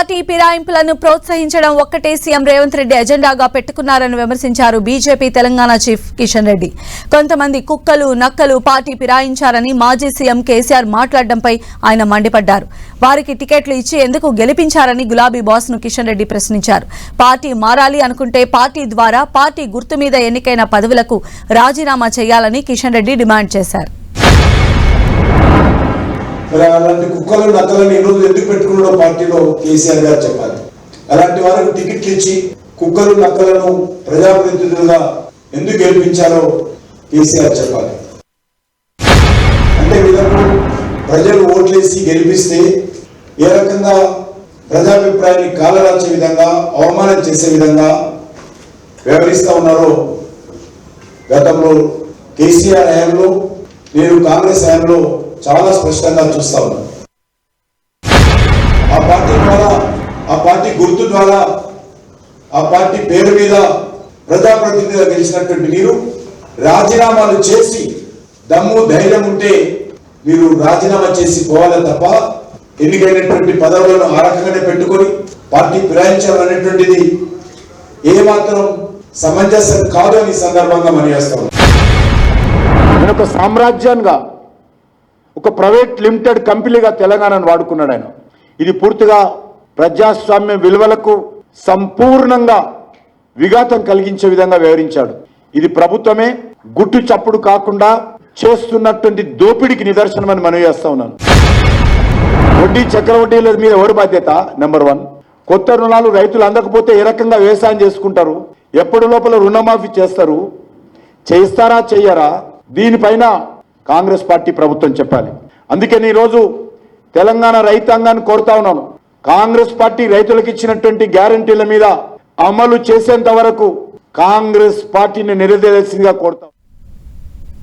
Party ఫిరాయింపులను ప్రోత్సహించడం ఒక్కటే CM Revanth Reddy ఎజెండాగా పెట్టుకున్నారని విమర్శించారు బీజేపీ తెలంగాణ చీఫ్ కిషన్ రెడ్డి. కొంతమంది కుక్కలు నక్కలు పార్టీ ఫిరాయించారని మాజీ సీఎం కేసీఆర్ మాట్లాడడంపై ఆయన మండిపడ్డారు. వారికి టికెట్లు ఇచ్చి ఎందుకు గెలిపించారని గులాబీ బాస్ను కిషన్ రెడ్డి ప్రశ్నించారు. పార్టీ మారాలి అనుకుంటే పార్టీ ద్వారా పార్టీ గుర్తు మీద ఎన్నికైన పదవులకు రాజీనామా చేయాలని కిషన్ రెడ్డి డిమాండ్ చేశారు. మరి అలాంటి కుక్కలు నక్కలను ఈ రోజు ఎందుకు పెట్టుకున్నాడో పార్టీలో కేసీఆర్ గారు చెప్పాలి. అలాంటి వారికి టికెట్లు ఇచ్చి కుక్కలు నక్కలను ప్రజాప్రతినిధులుగా ఎందుకు గెలిపించాలో కేసీఆర్ చెప్పాలి. అంటే వీళ్ళకు ప్రజలు ఓట్లేసి గెలిపిస్తే ఏ రకంగా ప్రజాభిప్రాయాన్ని కాలరాచే విధంగా అవమానం చేసే విధంగా వ్యవహరిస్తూ ఉన్నారో గతంలో కేసీఆర్ హయాంలో నేను కాంగ్రెస్ హయాంలో చాలా స్పష్టంగా చూస్తా ఉన్నాం. ఆ పార్టీ ద్వారా ఆ పార్టీ గుర్తు ద్వారా ఆ పార్టీ పేరు మీద ప్రజాప్రతినిధిగా గెలిచినటువంటి మీరు రాజీనామాలు చేసి దమ్ము ధైర్యం ఉంటే మీరు రాజీనామా చేసి పోవాలి తప్ప ఎన్నికైనటువంటి పదవులను ఆ రకంగానే పెట్టుకొని పార్టీ ఫిరాయించాలనేటువంటిది ఏమాత్రం సమంజసం కాదు అని ఈ సందర్భంగా మనం చేస్తాం ఒక సామ్రాజ్యంగా ఒక ప్రైవేట్ లిమిటెడ్ కంపెనీగా తెలంగాణను వాడుకున్నాడు ఆయన. ఇది పూర్తిగా ప్రజాస్వామ్య విలువలకు సంపూర్ణంగా విఘాతం కలిగించే విధంగా వ్యవహరించాడు. ఇది ప్రభుత్వమే గుట్టు చప్పుడు కాకుండా చేస్తున్నటువంటి దోపిడీకి నిదర్శనమని మనవి చేస్తా ఉన్నాను. వడ్డీ చక్రవడ్డీల మీద ఎవరు బాధ్యత? నెంబర్ వన్ కొత్త రుణాలు రైతులు అందకపోతే ఏ రకంగా వ్యవసాయం చేసుకుంటారు? ఎప్పటి లోపల రుణమాఫీ చేస్తారు? చేస్తారా చెయ్యరా దీనిపైన కాంగ్రెస్ పార్టీ ప్రభుత్వం చెప్పాలి. అందుకని ఈరోజు తెలంగాణ రైతాంగాన్ని కోరుతా ఉన్నాను. కాంగ్రెస్ పార్టీ రైతులకు ఇచ్చినటువంటి గ్యారంటీల మీద అమలు చేసేంత వరకు కాంగ్రెస్ పార్టీని నిలదీయాల్సిందిగా కోరుతాం